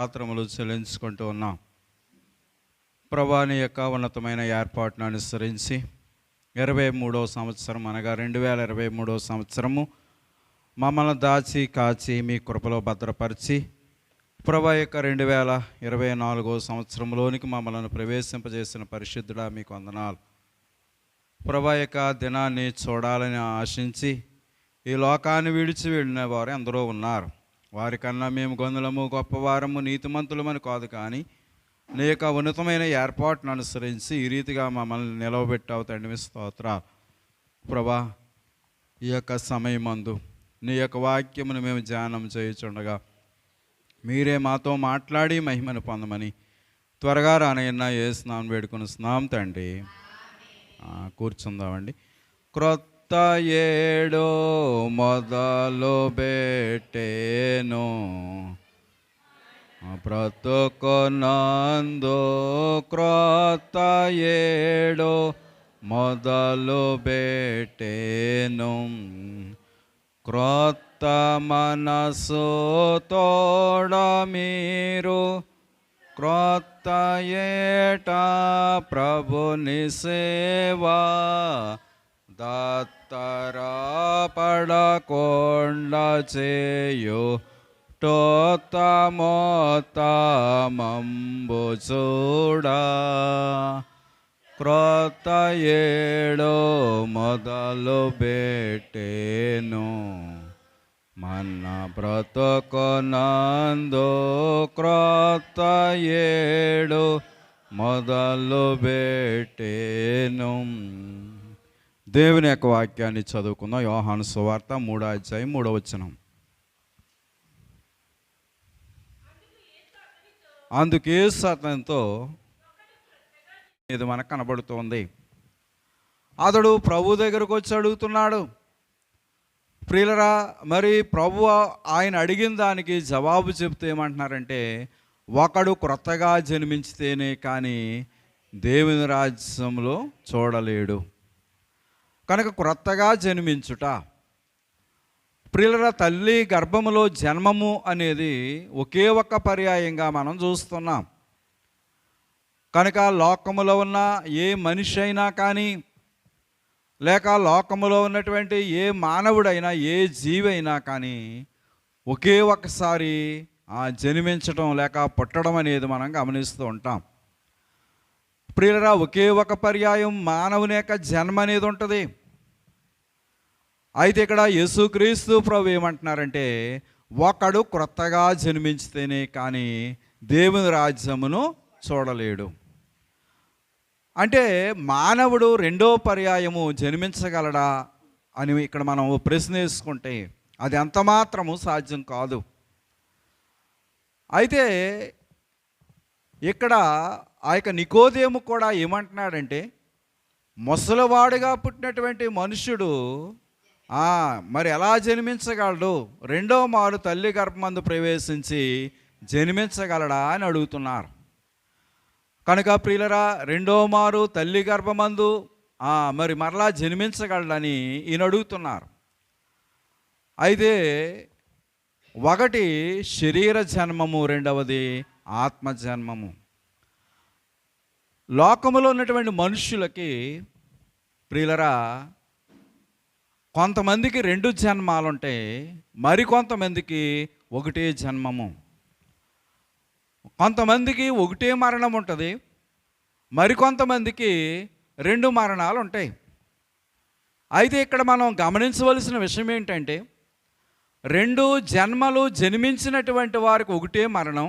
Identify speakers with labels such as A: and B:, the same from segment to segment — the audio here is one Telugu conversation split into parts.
A: పాత్రములు చెల్లించుకుంటూ ఉన్నాం. ప్రభాని యొక్క ఉన్నతమైన ఏర్పాటును అనుసరించి ఇరవై మూడో సంవత్సరం అనగా రెండు వేల ఇరవై మూడో సంవత్సరము మమ్మల్ని దాచి కాచి మీ కృపలో భద్రపరిచి ప్రభా యొక్క రెండు వేల ఇరవై నాలుగో సంవత్సరంలోనికి మమ్మల్ని ప్రవేశింపజేసిన పరిశుద్ధుడా మీకు వందనాలు. ప్రభా యొక్క దినాన్ని చూడాలని ఆశించి ఈ లోకాన్ని విడిచి వెళ్ళిన వారు ఎందరో ఉన్నారు. వారికన్నా మేము గొంతులము గొప్పవారము నీతిమంతులమని కాదు కానీ నీ యొక్క ఉన్నతమైన ఏర్పాటును అనుసరించి ఈ రీతిగా మమ్మల్ని నిలవబెట్టావు తండ్రి స్తోత్ర ప్రభా ఈ యొక్క సమయమందు నీ యొక్క వాక్యమును మేము ధ్యానం చేయుచుండగా మీరే మాతో మాట్లాడి మహిమను పొందమని త్వరగా రానయ్యన్న ఏ స్నానం వేడుకొని స్నానం తండ్రి కూర్చుందామండి. క్రొత్త ఏడో మొదలు పెట్టేను బ్రతుకునందు క్రొత్త ఏడో మొదలు పెట్టేను క్రొత్త మనసు తోడ మీరు క్రొత్త ఏట ప్రభుని సేవా దత్తరా పడకొండ చేయు టోత్తమోత్తమంబు చూడా క్రొత్త ఏడో మొదలు పెట్టేను మన బ్రతుకునందు క్రొత్త ఏడు మొదలు పెట్టేను దేవుని యొక్క వాక్యాన్ని చదువుకుందాం. యోహాను సువార్త మూడో అధ్యాయం మూడో వచనం. అందుకే సతంతో ఇది మనకు కనబడుతోంది. అతడు ప్రభు దగ్గరకు వచ్చి అడుగుతున్నాడు. ప్రియులరా మరి ప్రభు ఆయన అడిగిన దానికి జవాబు చెప్తే ఏమంటున్నారంటే ఒకడు క్రొత్తగా జన్మించితేనే కానీ దేవుని రాజ్యంలో చూడలేడు. కనుక క్రొత్తగా జన్మించుట. ప్రియుల తల్లి గర్భములో జన్మము అనేది ఒకే ఒక్క పర్యాయంగా మనం చూస్తున్నాం. కనుక లోకములో ఉన్న ఏ మనిషి అయినా కానీ లేక లోకములో ఉన్నటువంటి ఏ మానవుడైనా ఏ జీవి అయినా కానీ ఒకే ఒక్కసారి ఆ జన్మించడం లేక పుట్టడం అనేది మనం గమనిస్తూ ఉంటాం. ప్రియులరా ఒకే ఒక పర్యాయం మానవుని యొక్క జన్మ అనేది ఉంటుంది. అయితే ఇక్కడ యేసుక్రీస్తు ప్రభు ఏమంటున్నారంటే ఒకడు క్రొత్తగా జన్మించితేనే కానీ దేవుని రాజ్యమును చూడలేడు. అంటే మానవుడు రెండో పర్యాయము జన్మించగలడా అని ఇక్కడ మనం ప్రశ్న వేసుకుంటే అది ఎంత మాత్రము సాధ్యం కాదు. అయితే ఇక్కడ ఆ యొక్క నికోదేము కూడా ఏమంటున్నాడంటే ముసలివాడుగా పుట్టినటువంటి మనుష్యుడు మరి ఎలా జన్మించగలడు? రెండో మారు తల్లి గర్భమందు ప్రవేశించి జన్మించగలడా అని అడుగుతున్నారు. కనుక ప్రియులరా రెండో మారు తల్లి గర్భమందు మరి మరలా జన్మించగలడని ఈయన అడుగుతున్నారు. అయితే ఒకటి శరీర జన్మము రెండవది ఆత్మ జన్మము. లోకములో ఉన్నటువంటి మనుషులకి ప్రియులరా కొంతమందికి రెండు జన్మాలు ఉంటాయి మరికొంతమందికి ఒకటే జన్మము. కొంతమందికి ఒకటే మరణం ఉంటుంది మరికొంతమందికి రెండు మరణాలు ఉంటాయి అయితే ఇక్కడ మనం గమనించవలసిన విషయం ఏంటంటే రెండు జన్మలు జన్మించినటువంటి వారికి ఒకటే మరణం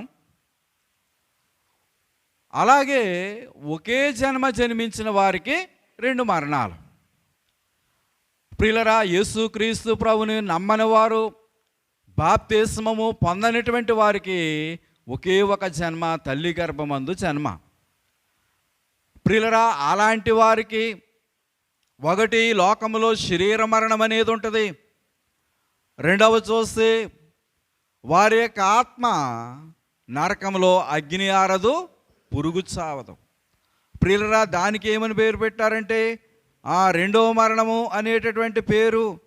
A: అలాగే ఒకే జన్మ జన్మించిన వారికి రెండు మరణాలు. ప్రియులరా యేసు క్రీస్తు ప్రభుని నమ్మని వారు బాప్తిస్మము పొందనటువంటి వారికి ఒకే ఒక జన్మ తల్లి గర్భమందు జన్మ. ప్రియులరా అలాంటి వారికి ఒకటి లోకములో శరీర మరణం అనేది ఉంటుంది. రెండవ చూస్తే వారి యొక్క ఆత్మ నరకంలో అగ్ని ఆరదు పురుగు చావదు. ప్రియులరా దానికి ఏమని పేరు పెట్టారంటే ఆ రెండవ మరణము అనేటటువంటి పేరు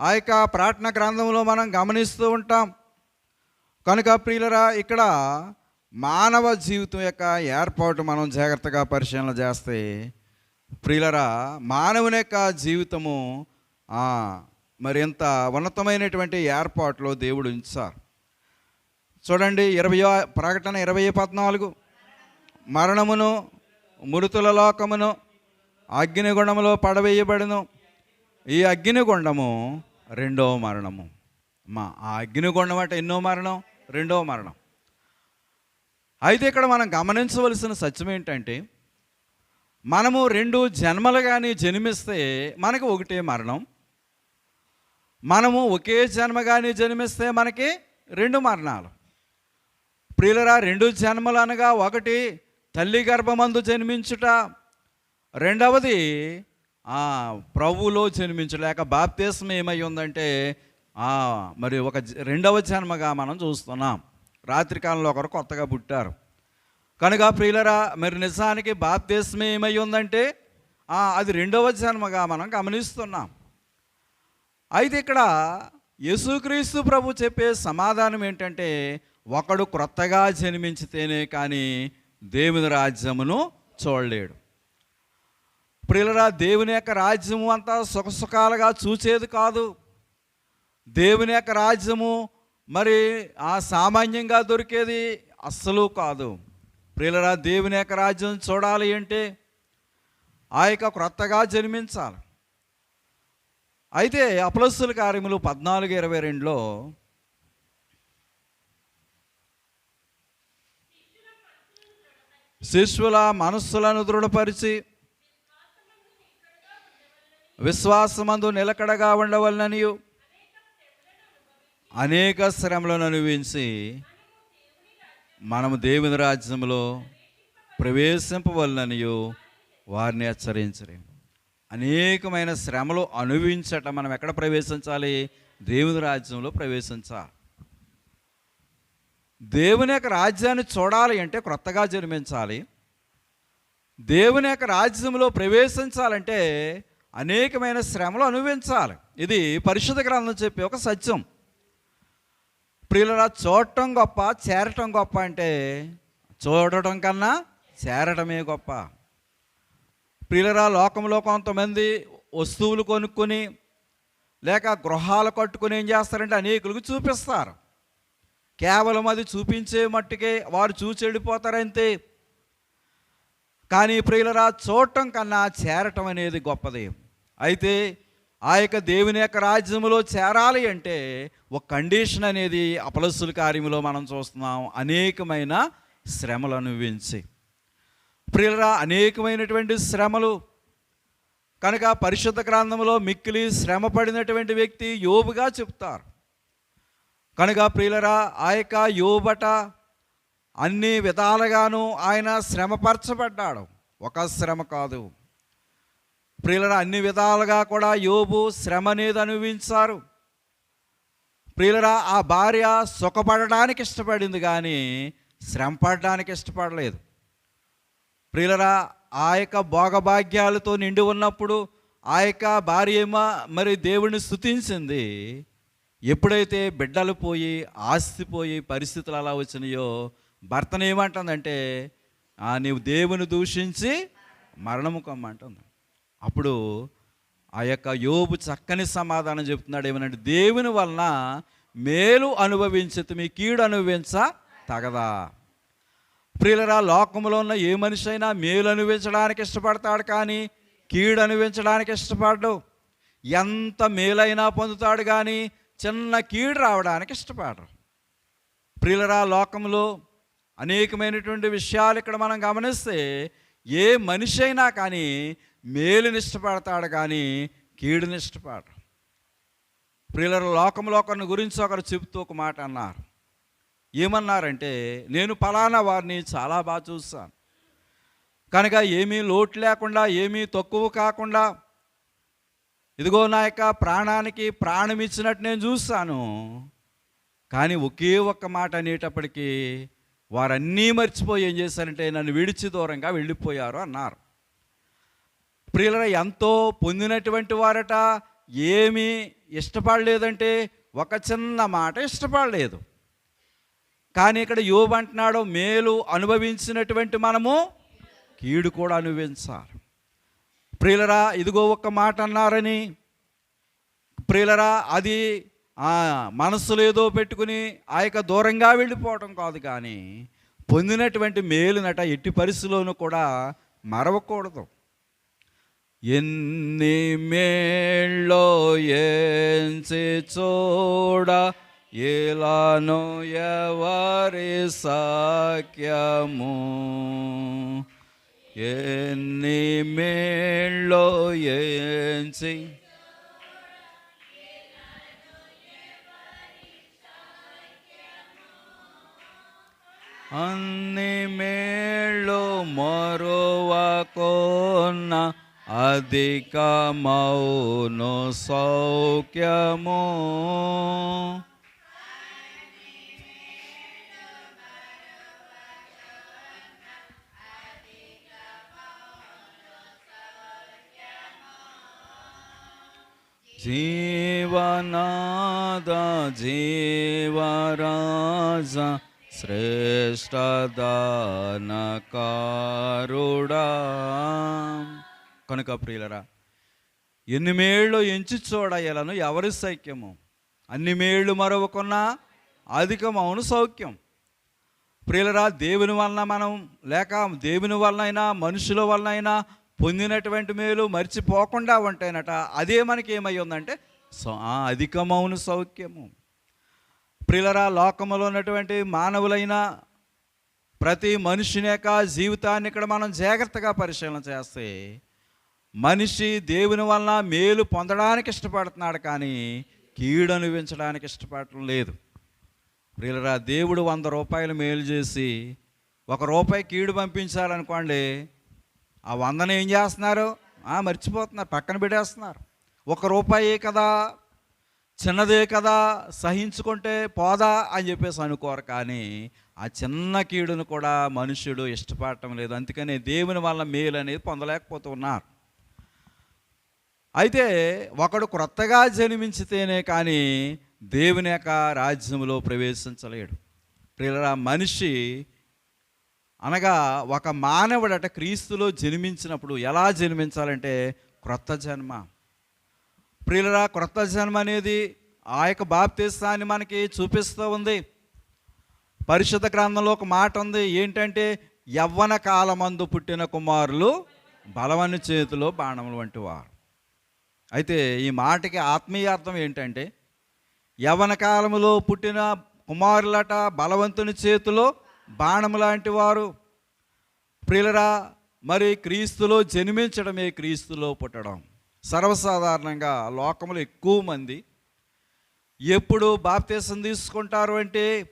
A: ఆ యొక్క ప్రార్థన గ్రంథంలో మనం గమనిస్తూ ఉంటాం. కనుక ప్రియులరా ఇక్కడ మానవ జీవితం యొక్క ఏర్పాటు మనం జాగ్రత్తగా పరిశీలన చేస్తే ప్రియులరా మానవుని యొక్క జీవితము మరి ఎంత ఉన్నతమైనటువంటి ఏర్పాట్లో దేవుడు ఉంచారు. చూడండి ఇరవై ప్రకటన ఇరవై పద్నాలుగు. మరణమును మృతుల లోకమును అగ్నిగుండములో పడవేయబడను. ఈ అగ్నిగుండము రెండవ మరణము. మా ఆ అగ్నిగుండం అంటే ఎన్నో మరణం? రెండవ మరణం. అయితే ఇక్కడ మనం గమనించవలసిన సత్యం ఏంటంటే మనము రెండు జన్మలు కానీ జన్మిస్తే మనకి ఒకటే మరణం. మనము ఒకే జన్మ కానీ జన్మిస్తే మనకి రెండు మరణాలు. ప్రియులరా రెండు జన్మలు అనగా ఒకటి తల్లి గర్భమందు జన్మించుట రెండవది ప్రభువులో జన్మించలేక బాప్తీసం ఏమై ఉందంటే మరి ఒక రెండవ జన్మగా మనం చూస్తున్నాం. రాత్రికాలంలో ఒకరు కొత్తగా పుట్టారు. కనుక ప్రియులరా మరి నిజానికి బాప్తీసం ఏమై ఉందంటే అది రెండవ జన్మగా మనం గమనిస్తున్నాం. అయితే ఇక్కడ యేసుక్రీస్తు ప్రభు చెప్పే సమాధానం ఏంటంటే ఒకడు క్రొత్తగా జన్మించితేనే కానీ దేవుని రాజ్యమును చూడలేడు. ప్రియులరా దేవుని యొక్క రాజ్యము అంతా సుఖసుఖాలుగా చూసేది కాదు. దేవుని యొక్క రాజ్యము మరి ఆ సామాన్యంగా దొరికేది అస్సలు కాదు. ప్రియులరా దేవుని యొక్క రాజ్యం చూడాలి అంటే ఆ యొక్క క్రొత్తగా జన్మించాలి. అయితే అపలస్సుల కార్యములు పద్నాలుగు ఇరవై రెండులో శిష్యుల మనస్సులను దృఢపరిచి విశ్వాసమందు నిలకడగా ఉండవలననియు. అనేక శ్రమలను అనుభవించి మనము దేవుని రాజ్యంలో ప్రవేశింపవలననియు వారిని హెచ్చరించలేము అనేకమైన శ్రమలు అనుభవించటం మనం ఎక్కడ ప్రవేశించాలి? దేవుని రాజ్యంలో ప్రవేశించాలి. దేవుని యొక్క రాజ్యాన్ని చూడాలి అంటే క్రొత్తగా జన్మించాలి. దేవుని యొక్క రాజ్యంలో ప్రవేశించాలంటే అనేకమైన శ్రమలు అనుభవించాలి. ఇది పరిశుద్ధ గ్రంథం చెప్పే ఒక సత్యం. ప్రియులరా చూడటం గొప్ప చేరటం గొప్ప అంటే చూడటం కన్నా చేరటమే గొప్ప. ప్రియులరా లోకంలో కొంతమంది వస్తువులు కొనుక్కొని లేక గృహాలు కట్టుకొని ఏం చేస్తారంటే అనేకులకు చూపిస్తారు. కేవలం అది చూపించే మట్టుకే వారు చూసి వెళ్ళిపోతారంతే కానీ ప్రియులరా చూడటం కన్నా చేరటం అనేది గొప్పది. అయితే ఆ యొక్క దేవుని యొక్క రాజ్యములో చేరాలి అంటే ఒక కండిషన్ అనేది అపలస్సుల కార్యములో మనం చూస్తున్నాం. అనేకమైన శ్రమలు అనుభవించి ప్రియులరా అనేకమైనటువంటి శ్రమలు. కనుక పరిశుద్ధ గ్రంథంలో మిక్కిలి శ్రమ పడినటువంటి వ్యక్తి యోబుగా చెప్తారు. కనుక ప్రియులరా ఆ యొక్క యోబట అన్ని విధాలుగాను ఆయన శ్రమపరచబడ్డాడు. ఒక శ్రమ కాదు. ప్రియులరా అన్ని విధాలుగా కూడా యోబు శ్రమ అనేది అనుభవించారు. ప్రియులరా ఆ భార్య సుఖపడడానికి ఇష్టపడింది కానీ శ్రమ పడడానికి ఇష్టపడలేదు. ప్రియులరా ఆ యొక్క భోగభాగ్యాలతో నిండి ఉన్నప్పుడు ఆ యొక్క భార్య మరి దేవుణ్ణి స్తుతించింది. ఎప్పుడైతే బిడ్డలు పోయి ఆస్తి పోయి పరిస్థితులు అలా వచ్చినాయో భర్తను ఏమంటుందంటే "ఆ, నీవు దేవుని దూషించి మరణము కమ్మంటుంది అప్పుడు ఆ యొక్క యోబు చక్కని సమాధానం చెప్తున్నాడు. ఏమనంటే దేవుని వలన మేలు అనుభవించదు మీ కీడు అనుభవించ తగదా. ప్రియులరా లోకంలో ఉన్న ఏ మనిషి అయినా మేలు అనుభవించడానికి ఇష్టపడతాడు కానీ కీడు అనుభవించడానికి ఇష్టపడడు. ఎంత మేలైనా పొందుతాడు కానీ చిన్న కీడు రావడానికి ఇష్టపడరు. ప్రియులరా లోకంలో అనేకమైనటువంటి విషయాలు ఇక్కడ మనం గమనిస్తే ఏ మనిషి అయినా కానీ మేలుని ఇష్టపడతాడు కానీ కీడుని ఇష్టపడరు ప్రియులర లోకంలో ఒకరిని గురించి ఒకరు చెబుతూ ఒక మాట అన్నారు. ఏమన్నారంటే నేను ఫలానా వారిని చాలా బాగా చూస్తాను. కనుక ఏమీ లోటు లేకుండా ఏమీ తక్కువ కాకుండా ఇదిగో నా యొక్క ప్రాణానికి ప్రాణం ఇచ్చినట్టు నేను చూస్తాను. కానీ ఒకే ఒక్క మాట అనేటప్పటికీ వారన్నీ మర్చిపోయి ఏం చేశారంటే నన్ను విడిచి దూరంగా వెళ్ళిపోయారు అన్నారు. ప్రియుల ఎంతో పొందినటువంటి వారట ఏమీ ఇష్టపడలేదంటే ఒక చిన్న మాట ఇష్టపడలేదు. కానీ ఇక్కడ యోబు అంటున్నాడు మేలు అనుభవించినటువంటి మనము కీడు కూడా అనుభవించాలి. ప్రియులరా ఇదిగో ఒక్క మాట అన్నారని. ప్రియులరా అది ఆ, మనస్సులో ఏదో పెట్టుకుని ఆ యొక్క దూరంగా వెళ్ళిపోవటం కాదు కానీ పొందినటువంటి మేలునట ఎట్టి పరిస్థితుల్లోనూ కూడా మరవకూడదు. ఎన్ని మేళ్ళో ఏంచి చూడ ఎలానో ఎవరి సాక్యము? ఎన్ని మేళ్ళో ఏంచి అన్ని మేళ్ళు మరువకున్న అధికమౌను సౌఖ్యము జీవనాద జీవరాజ శ్రేష్టదానకారుడా. కనుక ప్రియులరా ఎన్ని మేళ్ళు ఎంచి చూడయ్యలను ఎవరి సైక్యము? అన్ని మేళ్ళు మరొకన్నా అధికమవును సౌఖ్యం. ప్రియులరా దేవుని వలన మనం లేక దేవుని వలనైనా మనుషుల వలనైనా పొందినటువంటి మేలు మర్చిపోకుండా ఉంటాయనట అదే మనకి ఏమై ఉందంటే ఆ అధికమౌను సౌఖ్యము. ప్రిలరా లోకములో ఉన్నటువంటి మానవులైన ప్రతి మనిషిని యొక్క జీవితాన్ని ఇక్కడ మనం జాగ్రత్తగా పరిశీలన చేస్తే మనిషి దేవుని వలన మేలు పొందడానికి ఇష్టపడుతున్నాడు కానీ కీడు అనుభవించడానికి ఇష్టపడటం లేదు. ప్రియులరా దేవుడు వంద రూపాయలు మేలు చేసి ఒక రూపాయి కీడు పంపించాలనుకోండి ఆ వందను ఏం చేస్తున్నారు? మర్చిపోతున్నారు పక్కన పెట్టేస్తున్నారు. ఒక రూపాయి కదా చిన్నదే కదా సహించుకుంటే పోదా అని చెప్పేసి అనుకోరు కానీ ఆ చిన్న కీడును కూడా మనుషుడు ఇష్టపడటం లేదు. అందుకనే దేవుని వల్ల మేలు అనేది పొందలేకపోతున్నారు. అయితే ఒకడు క్రొత్తగా జన్మించితేనే కానీ దేవుని యొక్క రాజ్యంలో ప్రవేశించలేడు. ప్రియులరా మనిషి అనగా ఒక మానవుడట క్రీస్తులో జన్మించినప్పుడు ఎలా జన్మించాలంటే క్రొత్త జన్మ. ప్రియులరా క్రొత్త జన్మ అనేది ఆ యొక్క బాప్తిస్తాన్ని మనకి చూపిస్తూ ఉంది. పరిశుద్ధ గ్రంథంలో ఒక మాట ఉంది ఏంటంటే యవ్వన కాలమందు పుట్టిన కుమారులు బలవని చేతిలో బాణములు వంటి వారు. అయితే ఈ మాటకి ఆత్మీయ అర్థం ఏంటంటే యవ్వన కాలములో పుట్టిన కుమారులట బలవంతుని చేతిలో బాణము లాంటి వారు. ప్రియులరా మరి క్రీస్తులో జన్మించడమే క్రీస్తులో పుట్టడం. సర్వసాధారణంగా లోకంలో ఎక్కువ మంది ఎప్పుడు బాప్తీసం తీసుకుంటారు అంటే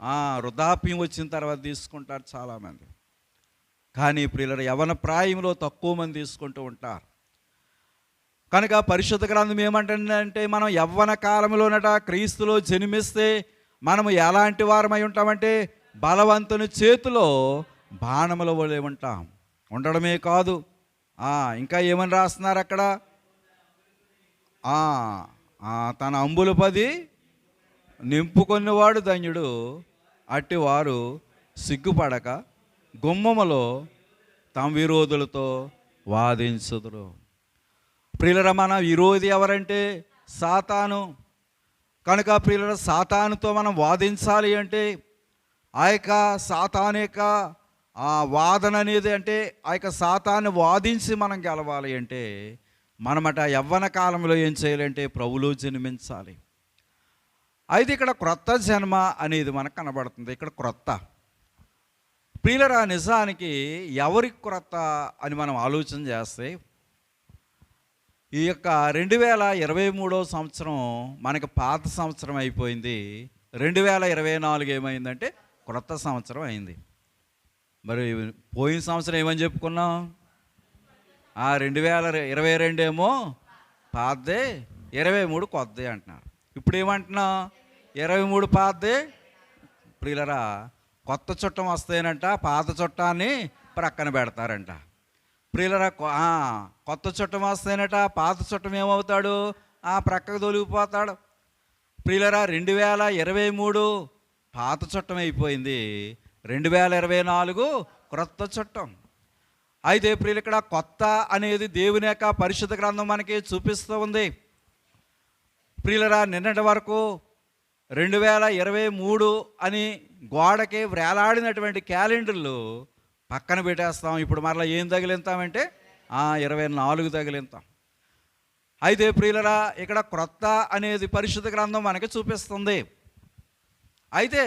A: వృధాప్యం వృద్ధాప్యం వచ్చిన తర్వాత తీసుకుంటారు చాలామంది. కానీ ప్రియులర యవన ప్రాయంలో తక్కువ మంది తీసుకుంటూ ఉంటారు. కనుక పరిశుద్ధ గ్రంథం ఏమంటుందంటే మనం యవ్వన కాలంలోనట క్రీస్తులో జన్మిస్తే మనము ఎలాంటి వారమై ఉంటామంటే బలవంతుని చేతిలో బాణముల వలె ఉంటాం. ఉండడమే కాదు ఇంకా ఏమని రాస్తున్నారు అక్కడ? తన అంబుల పది నింపుకొన్నవాడు ధన్యుడు. అట్టివారు సిగ్గుపడక గుమ్మములో తమ విరోధులతో వాదించుదురు. ప్రియులర మన విరోధి ఎవరంటే సాతాను. కనుక ప్రియులర సాతానుతో మనం వాదించాలి అంటే ఆ యొక్క సాతాను యొక్క ఆ వాదన అనేది అంటే ఆ యొక్క శాతాన్ని వాదించి మనం గెలవాలి అంటే మనమట యవ్వన కాలంలో ఏం చేయాలంటే ప్రభులో జన్మించాలి. అయితే ఇక్కడ క్రొత్త జన్మ అనేది మనకు కనబడుతుంది. ఇక్కడ క్రొత్త. ప్రియులరా నిజానికి ఎవరికి క్రొత్త అని మనం ఆలోచన చేస్తే ఈ యొక్క రెండు వేల ఇరవై మూడో సంవత్సరం మనకి పాత సంవత్సరం అయిపోయింది. రెండు వేల ఇరవై నాలుగు ఏమైందంటే క్రొత్త సంవత్సరం అయింది. మరి పోయిన సంవత్సరం ఏమని చెప్పుకున్నాం? ఆ రెండు వేల ఇరవై రెండు ఏమో పాతదే ఇరవై మూడు కొద్దే అంటున్నారు. ఇప్పుడు ఏమంటున్నా? ఇరవై మూడు పాతదే? ప్రియులరా కొత్త చుట్టం వస్తేనంట పాత చుట్టాన్ని ప్రక్కన పెడతారంట. ప్రియులరా కొత్త చుట్టం వస్తేనట పాత చుట్టం ఏమవుతాడు? ఆ ప్రక్కకు తొలిగిపోతాడు. ప్రియులరా రెండు వేల ఇరవై మూడు పాత చుట్టం అయిపోయింది. రెండు వేల ఇరవై నాలుగు క్రొత్త చట్టం. ఐదు ఏప్రిల్ ఇక్కడ కొత్త అనేది దేవుని యొక్క పరిశుద్ధ గ్రంథం మనకి చూపిస్తూ ఉంది. ప్రియులరా నిన్నటి వరకు రెండు వేల ఇరవై మూడు అని గోడకి వేలాడినటువంటి క్యాలెండర్లు పక్కన పెట్టేస్తాం. ఇప్పుడు మరలా ఏం తగిలింతామంటే ఇరవై నాలుగు తగిలింతాం. అయితే ప్రియులరా ఇక్కడ క్రొత్త అనేది పరిశుద్ధ గ్రంథం మనకి చూపిస్తుంది. అయితే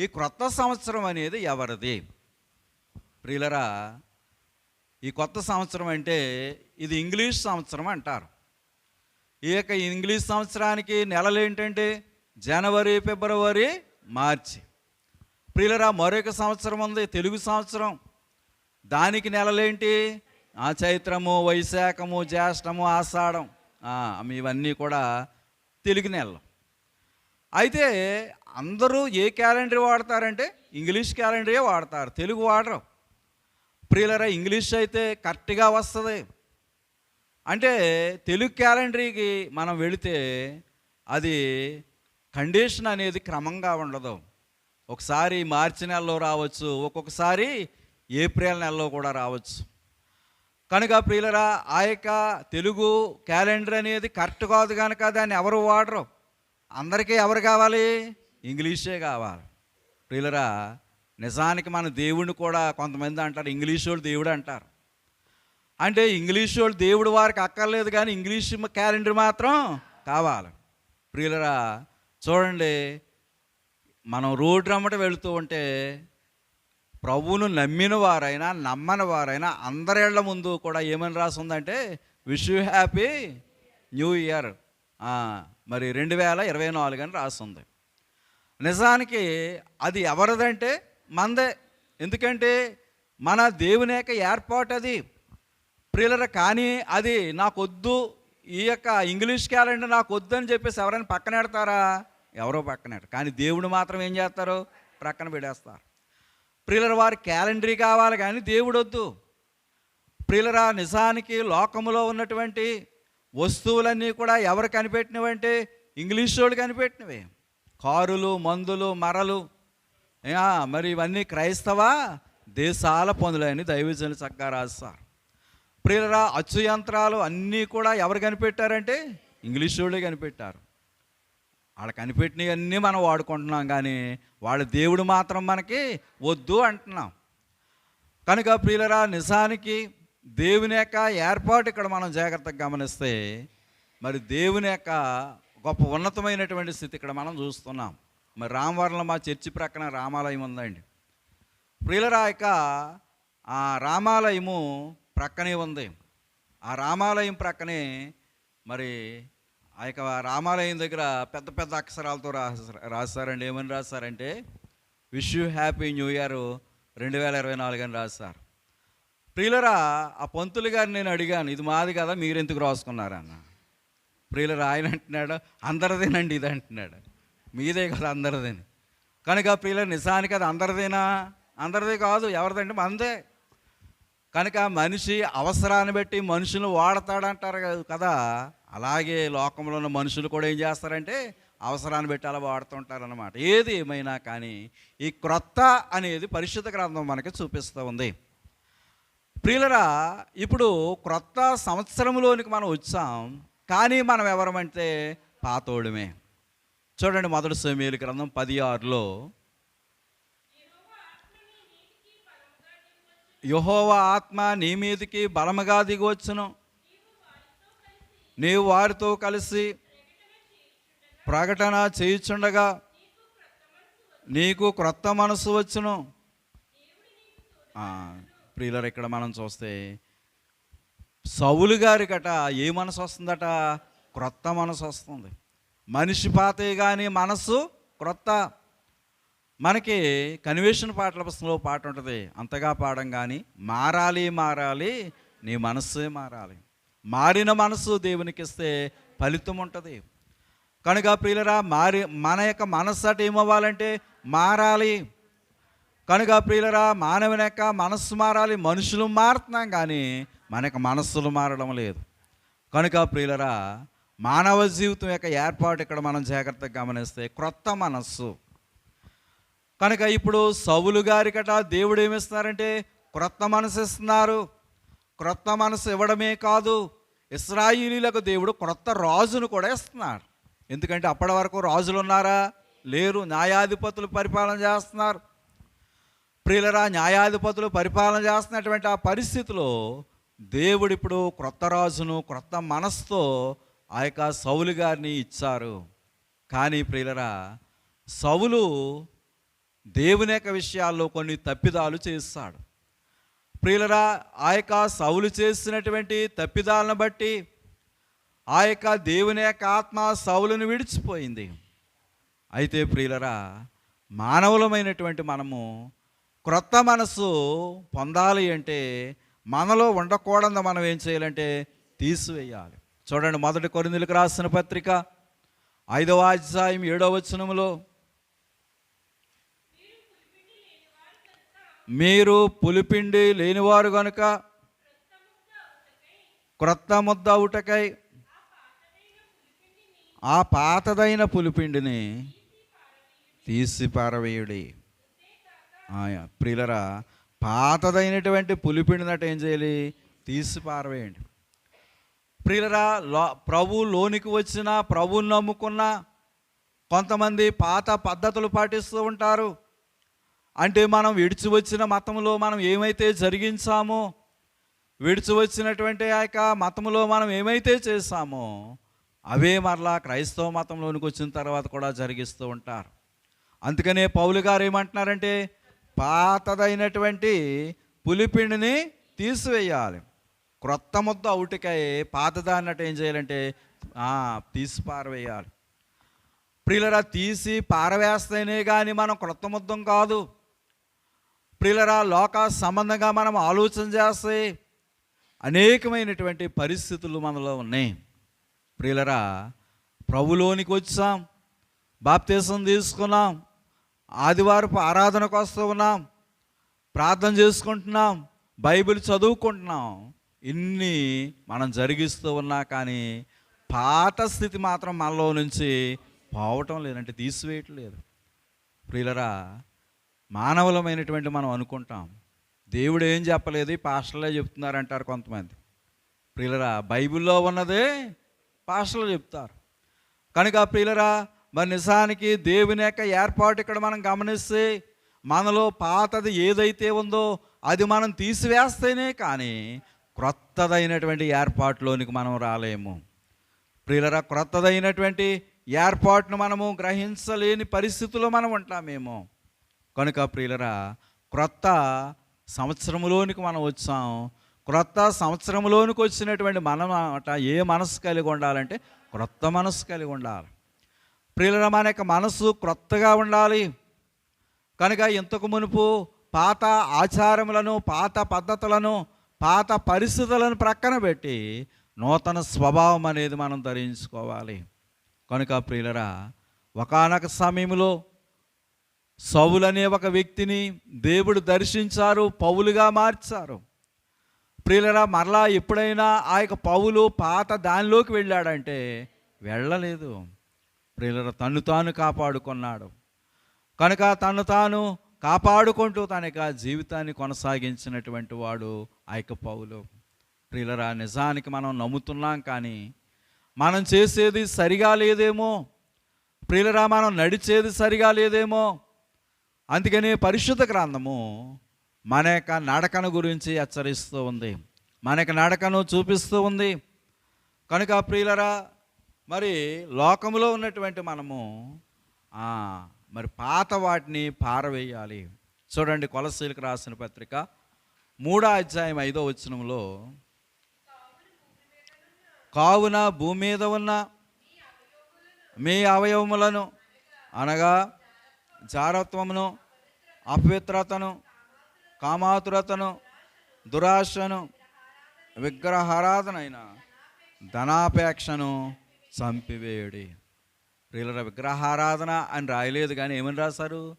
A: ఈ క్రొత్త సంవత్సరం అనేది ఎవరిది? ప్రియులరా ఈ కొత్త సంవత్సరం అంటే ఇది ఇంగ్లీష్ సంవత్సరం అంటారు. ఈ యొక్క ఇంగ్లీష్ సంవత్సరానికి నెలలు ఏంటంటే? జనవరి ఫిబ్రవరి మార్చి. ప్రియులరా మరొక సంవత్సరం ఉంది తెలుగు సంవత్సరం. దానికి నెలలేంటి ఆ చైత్రము వైశాఖము జ్యేష్టము ఆషాఢం. ఇవన్నీ కూడా తెలుగు నెలలు. అయితే అందరూ ఏ క్యాలెండర్ వాడతారంటే ఇంగ్లీష్ క్యాలెండరే వాడతారు తెలుగు వాడరు. ప్రియులరా ఇంగ్లీష్ అయితే కరెక్ట్గా వస్తుంది. అంటే తెలుగు క్యాలెండర్కి మనం వెళితే అది కండిషన్ అనేది క్రమంగా ఉండదు. ఒకసారి మార్చి నెలలో రావచ్చు ఒక్కొక్కసారి ఏప్రిల్ నెలలో కూడా రావచ్చు. కనుక ప్రియులరా ఆ యొక్క తెలుగు క్యాలెండర్ అనేది కరెక్ట్ కాదు కనుక దాన్ని ఎవరు వాడరు? అందరికీ ఎవరు కావాలి? ఇంగ్లీషే కావాలి. ప్రియులరా నిజానికి మన దేవుడిని కూడా కొంతమంది అంటారు ఇంగ్లీష్ వాళ్ళు దేవుడు అంటారు. అంటే ఇంగ్లీష్ వాళ్ళు దేవుడు వారికి అక్కర్లేదు కానీ ఇంగ్లీష్ క్యాలెండర్ మాత్రం కావాలి. ప్రియులరా చూడండి మనం రోడ్డు రమ్మట వెళుతూ ఉంటే ప్రభువును నమ్మిన వారైనా నమ్మని వారైనా అందరేళ్ళ ముందు కూడా ఏమని రాసి ఉందంటే wish you happy new year మరి రెండు వేల ఇరవై నాలుగు అని రాస్తుంది నిజానికి అది ఎవరిదంటే మందే. ఎందుకంటే మన దేవుని యొక్క ఏర్పాటు అది. ప్రియులర కానీ అది నాకొద్దు. ఈ యొక్క ఇంగ్లీష్ క్యాలెండర్ నాకు వద్దు అని చెప్పేసి ఎవరైనా పక్కన పెడతారా? ఎవరో పక్కన కానీ దేవుడు మాత్రం ఏం చేస్తారు? ప్రక్కన పెడేస్తారు ప్రియులర వారి క్యాలెండరీ కావాలి కానీ దేవుడు వద్దు ప్రియులరా నిజానికి లోకములో ఉన్నటువంటి వస్తువులన్నీ కూడా ఎవరు కనిపెట్టినవంటే ఇంగ్లీష్ వాళ్ళు కనిపెట్టినవి. కారులు మందులు మరలు. మరి ఇవన్నీ క్రైస్తవ దేశాల పనులని దైవజనులు చక్కగా రాస్తారు. ప్రియులరా అచ్చు యంత్రాలు అన్నీ కూడా ఎవరు కనిపెట్టారంటే? ఇంగ్లీష్ వాళ్ళే కనిపెట్టారు. వాళ్ళు కనిపెట్టినవన్నీ మనం వాడుకుంటున్నాం కానీ వాళ్ళ దేవుడు మాత్రం మనకి వద్దు అంటున్నాం. కనుక ప్రియులరా నిజానికి దేవుని యొక్క ఏర్పాటు ఇక్కడ మనం జాగ్రత్తగా గమనిస్తే మరి దేవుని యొక్క గొప్ప ఉన్నతమైనటువంటి స్థితి ఇక్కడ మనం చూస్తున్నాం. మరి రామవరంలో మా చర్చి ప్రక్కన రామాలయం ఉందండి. ప్రియులరాయక యొక్క ఆ రామాలయము ప్రక్కనే ఉంది. ఆ రామాలయం ప్రక్కనే మరి ఆ యొక్క రామాలయం దగ్గర పెద్ద పెద్ద అక్షరాలతో రాసారు రాస్తారండి. ఏమని రాస్తారంటే wish you happy new year రెండు వేల ఇరవై నాలుగు అని రాస్తారు. ప్రియులరా ఆ పంతులు గారిని నేను అడిగాను ఇది మాది కదా మీరెందుకు రాసుకున్నారన్నా రాసుకున్నారన్న ప్రియుల ఆయన అంటున్నాడు అందరిదేనండి ఇది అంటున్నాడు. మీదే కదా అందరిదేని. కనుక ప్రియుల నిజానికి అది అందరిదేనా? అందరిదే కాదు ఎవరిదంటే మనదే కనుక మనిషి అవసరాన్ని బట్టి మనుషులు వాడతాడంటారు కదా- కదా. అలాగే లోకంలో ఉన్న మనుషులు కూడా ఏం చేస్తారంటే అవసరాన్ని బట్టి అలా వాడుతుంటారనమాట ఏది ఏమైనా కానీ ఈ క్రొత్త అనేది పరిశుద్ధ గ్రంథం మనకి చూపిస్తూ ఉంది. ప్రియులరా ఇప్పుడు క్రొత్త సంవత్సరంలోనికి మనం వచ్చాం. కానీ మనం ఎవరమంటే పాతోడమే చూడండి మొదటి సమీల గ్రంథం పది ఆరులో యహోవ ఆత్మ నీ మీదకి బలముగా దిగవచ్చును నీవు వారితో కలిసి ప్రకటన చేయుచుండగా నీకు క్రొత్త మనసు వచ్చును. ప్రియులర్ ఇక్కడ మనం చూస్తే సౌలు గారికట ఏ మనసు వస్తుందట? క్రొత్త మనసు వస్తుంది. మనిషి పాతే కానీ మనసు క్రొత్త. మనకి కన్వేషన్ పాటల పుస్తకంలో పాట ఉంటుంది. అంతగా పాడం కానీ మారాలి మారాలి నీ మనస్సే మారాలి. మారిన మనసు దేవునికి ఇస్తే ఫలితం ఉంటుంది. కనుక ప్రియులరా మారి మన యొక్క మనస్సు అట ఏమవ్వాలంటే మారాలి. కనుక ప్రియులరా మానవుని యొక్క మనస్సు మారాలి. మనుషులు మారుతున్నాం కానీ మనకు మనస్సులు మారడం లేదు. కనుక ప్రియులరా మానవ జీవితం యొక్క ఏర్పాటు ఇక్కడ మనం జాగ్రత్తగా గమనిస్తే క్రొత్త మనస్సు. కనుక ఇప్పుడు సవులు గారికట దేవుడు ఏమిస్తున్నారంటే క్రొత్త మనసు ఇస్తున్నారు. క్రొత్త మనసు ఇవ్వడమే కాదు ఇస్రాయిలీలకు దేవుడు క్రొత్త రాజును కూడా ఇస్తున్నారు. ఎందుకంటే అప్పటి వరకు రాజులు ఉన్నారా? లేరు. న్యాయాధిపతులు పరిపాలన చేస్తున్నారు. ప్రియులరా న్యాయాధిపతులు పరిపాలన చేస్తున్నటువంటి ఆ పరిస్థితిలో దేవుడు ఇప్పుడు క్రొత్త రాజును క్రొత్త మనస్సుతో ఆ యొక్క సౌలు గారిని ఇచ్చారు. కానీ ప్రియులరా సౌలు దేవుని యొక్క విషయాల్లో కొన్ని తప్పిదాలు చేస్తాడు ప్రియులరా ఆ యొక్క సౌలు చేసినటువంటి తప్పిదాలను బట్టి ఆ యొక్క దేవుని యొక్క ఆత్మ సౌలును విడిచిపోయింది. అయితే ప్రియులరా మానవులమైనటువంటి మనము క్రొత్త మనసు పొందాలి అంటే మనలో ఉండకూడదు మనం ఏం చేయాలంటే తీసివేయాలి. చూడండి మొదటి కొరిందులకు రాసిన పత్రిక ఐదవ అధ్యాయం ఏడవ వచనములో మీరు పులిపిండి లేనివారు గనుక క్రొత్త ముద్ద అవుటకై ఆ పాతదైన పులిపిండిని తీసి పారవేయుడి ప్రిలరా పాతదైనటువంటి పులిపిండినట్టు ఏం చేయాలి? తీసి పారవేయండి. ప్రియులరా లో ప్రభు లోనికి వచ్చిన ప్రభువుని నమ్ముకున్న కొంతమంది పాత పద్ధతులు పాటిస్తూ ఉంటారు. అంటే మనం విడిచి వచ్చిన మతంలో మనం ఏమైతే జరిగించామో విడిచి వచ్చినటువంటి ఆ యొక్క మతంలో మనం ఏమైతే చేశామో అవే మరలా క్రైస్తవ మతంలోనికి వచ్చిన తర్వాత కూడా జరిగిస్తూ ఉంటారు. అందుకనే పౌలు గారు ఏమంటున్నారంటే పాతదైనటువంటి పులిపిండిని తీసివేయాలి. క్రొత్త ముద్ద అవుటికై పాతదాన్నట్టు ఏం చేయాలంటే తీసి పారవేయాలి. ప్రియులరా తీసి పారవేస్తేనే కానీ మనం క్రొత్త ముద్దం కాదు. ప్రియులరా లోక సంబంధంగా మనం ఆలోచన చేస్తే అనేకమైనటువంటి పరిస్థితులు మనలో ఉన్నాయి. ప్రియులరా ప్రభులోనికి వచ్చాం బాప్తీసం తీసుకున్నాం ఆదివారపు ఆరాధనకు వస్తూ ఉన్నాం. ప్రార్థన చేసుకుంటున్నాం. బైబిల్ చదువుకుంటున్నాం. ఇన్ని మనం జరిగిస్తూ ఉన్నా కానీ పాత స్థితి మాత్రం మనలో నుంచి పోవటం లేదంటే తీసివేయటం లేదు ప్రియులరా మానవులమైనటువంటి మనం అనుకుంటాం. దేవుడు ఏం చెప్పలేదు? పాస్టర్లే చెప్తున్నారంటారు కొంతమంది. ప్రియులరా బైబిల్లో ఉన్నదే పాస్టర్లు చెప్తారు. కనుక ప్రియులరా మరి నిజానికి దేవుని యొక్క ఏర్పాటు ఇక్కడ మనం గమనిస్తే మనలో పాతది ఏదైతే ఉందో అది మనం తీసివేస్తేనే కానీ క్రొత్తదైనటువంటి ఏర్పాటులోనికి మనం రాలేము. ప్రియులరా క్రొత్తదైనటువంటి ఏర్పాటును మనము గ్రహించలేని పరిస్థితుల్లో మనం ఉంటామేమో. కనుక ప్రియులరా క్రొత్త సంవత్సరంలోనికి మనం వచ్చాం. క్రొత్త సంవత్సరంలోనికి వచ్చినటువంటి మనం అట ఏ మనసు కలిగి ఉండాలంటే క్రొత్త మనసు కలిగి ఉండాలి. ప్రియులరా మన యొక్క మనసు క్రొత్తగా ఉండాలి. కనుక ఇంతకు మునుపు పాత ఆచారములను పాత పద్ధతులను పాత పరిస్థితులను ప్రక్కన పెట్టి నూతన స్వభావం అనేది మనం ధరించుకోవాలి. కనుక ప్రియులరా ఒకనొక సమయంలో సౌలు అనే ఒక వ్యక్తిని దేవుడు దర్శించారు పౌలుగా మార్చారు. ప్రియులరా మరలా ఎప్పుడైనా ఆ యొక్క పౌలు పాత దానిలోకి వెళ్ళాడంటే వెళ్ళలేదు. ప్రియులరా తను తాను కాపాడుకున్నాడు. కనుక తను తాను కాపాడుకుంటూ తన యొక్క జీవితాన్ని కొనసాగించినటువంటి వాడు ఆ యొక్క పౌలు. ప్రియులరా నిజానికి మనం నమ్ముతున్నాం కానీ మనం చేసేది సరిగా లేదేమో? ప్రియులరా మనం నడిచేది సరిగా లేదేమో? అందుకని పరిశుద్ధ గ్రంథము మన యొక్క నడకను గురించి హెచ్చరిస్తూ ఉంది. మన యొక్క నడకను చూపిస్తూ ఉంది. కనుక ప్రియులరా మరి లోకంలో ఉన్నటువంటి మనము మరి పాత వాటిని పారవేయాలి. చూడండి కొలసీలకు రాసిన పత్రిక మూడో అధ్యాయం ఐదో వచనంలో కావున భూమి మీద ఉన్న మీ అవయవములను అనగా జారత్వమును అపవిత్రతను కామాతురతను దురాశను విగ్రహారాధనైన ధనాపేక్షను చంపివేయుడి ప్రియుల విగ్రహారాధన అని రాయలేదు కానీ ఏమని రాశారు?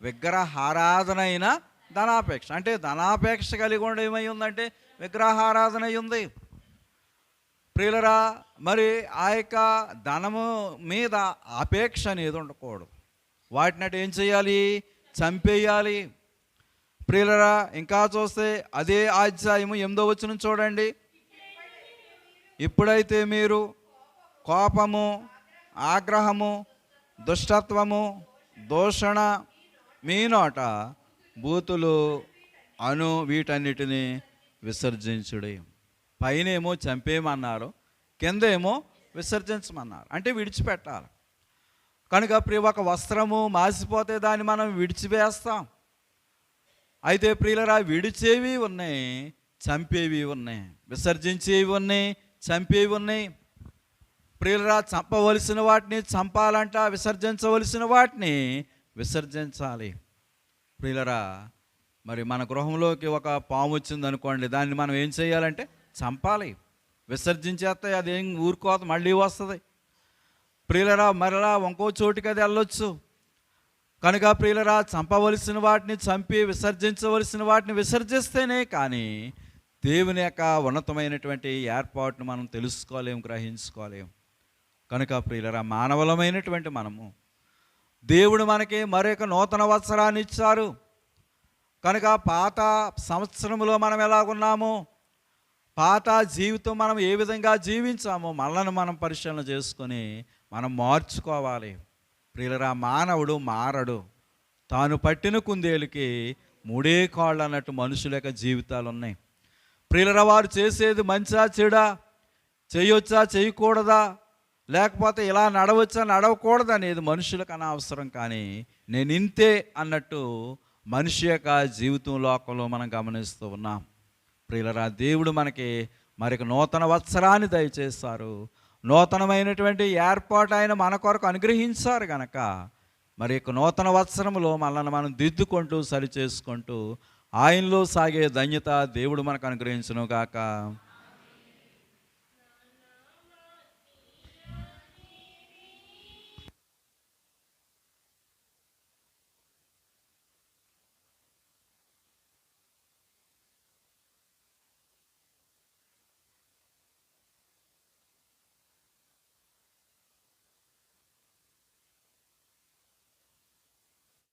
A: విగ్రహారాధన అయిన ధనాపేక్ష. అంటే ధనాపేక్ష కలిగి ఉండడం ఏమై ఉందంటే విగ్రహారాధన అయి ఉంది. ప్రియులరా మరి ఆ యొక్క ధనము మీద అపేక్ష అనేది ఉండకూడదు. వాటిని అటు ఏం చేయాలి? చంపేయాలి. ప్రియులరా ఇంకా చూస్తే అదే ఆధ్యాయము ఎనిమిదో వచ్చిన చూడండి. ఇప్పుడైతే మీరు కోపము ఆగ్రహము దుష్టత్వము దూషణ మీ నోట బూతులు అను వీటన్నిటిని విసర్జించుడి. పైనేమో చంపేయమన్నారు కిందేమో విసర్జించమన్నారు. అంటే విడిచిపెట్టాలి. కనుక ప్రియ ఒక వస్త్రము మాసిపోతే దాన్ని మనం విడిచివేస్తాం. అయితే ప్రియులరా విడిచేవి ఉన్నాయి చంపేవి ఉన్నాయి విసర్జించేవి ఉన్నాయి చంపేవి ఉన్నాయి. ప్రియులరా చంపవలసిన వాటిని చంపాలంట విసర్జించవలసిన వాటిని విసర్జించాలి. ప్రియులరా మరి మన గృహంలోకి ఒక పాము వచ్చింది అనుకోండి దాన్ని మనం ఏం చేయాలంటే చంపాలి. విసర్జించేస్తే అదేం ఊరుకోత మళ్ళీ వస్తుంది. ప్రియులరా మరలా ఇంకో చోటుకి అది వెళ్ళొచ్చు. కనుక ప్రియులరా చంపవలసిన వాటిని చంపి విసర్జించవలసిన వాటిని విసర్జిస్తేనే కానీ దేవుని యొక్క ఉన్నతమైనటువంటి ఏర్పాటును మనం తెలుసుకోలేము గ్రహించుకోలేము కనుక ప్రియులరా మానవలమైనటువంటి మనము దేవుడు మనకి మరొక నూతన వత్సరాన్ని ఇచ్చారు. కనుక పాత సంవత్సరంలో మనం ఎలాగున్నాము? పాత జీవితం మనం ఏ విధంగా జీవించామో? మనల్ని మనం పరిశీలన చేసుకొని మనం మార్చుకోవాలి. ప్రియులరా మానవుడు మారడు. తాను పట్టిన కుందేలుకి మూడే కాళ్ళు అన్నట్టు మనుషుల యొక్క జీవితాలు ఉన్నాయి ప్రియులరా వారు చేసేది మంచా చెడా? చేయొచ్చా చేయకూడదా? లేకపోతే ఇలా నడవచ్చా నడవకూడదు అనేది మనుషులకు అనవసరం కానీ నేను ఇంతే అన్నట్టు మనిషి యొక్క జీవితం లోకంలో మనం గమనిస్తూ ఉన్నాం. ప్రియులరా దేవుడు మనకి మరొక నూతన వత్సరాన్ని దయచేస్తారు నూతనమైనటువంటి ఏర్పాటు ఆయన మన కొరకు అనుగ్రహించారు గనక మరి యొక్క నూతన వత్సరములో మనల్ని మనం దిద్దుకుంటూ సరి చేసుకుంటూ ఆయనలో సాగే ధన్యత దేవుడు మనకు అనుగ్రహించను గాక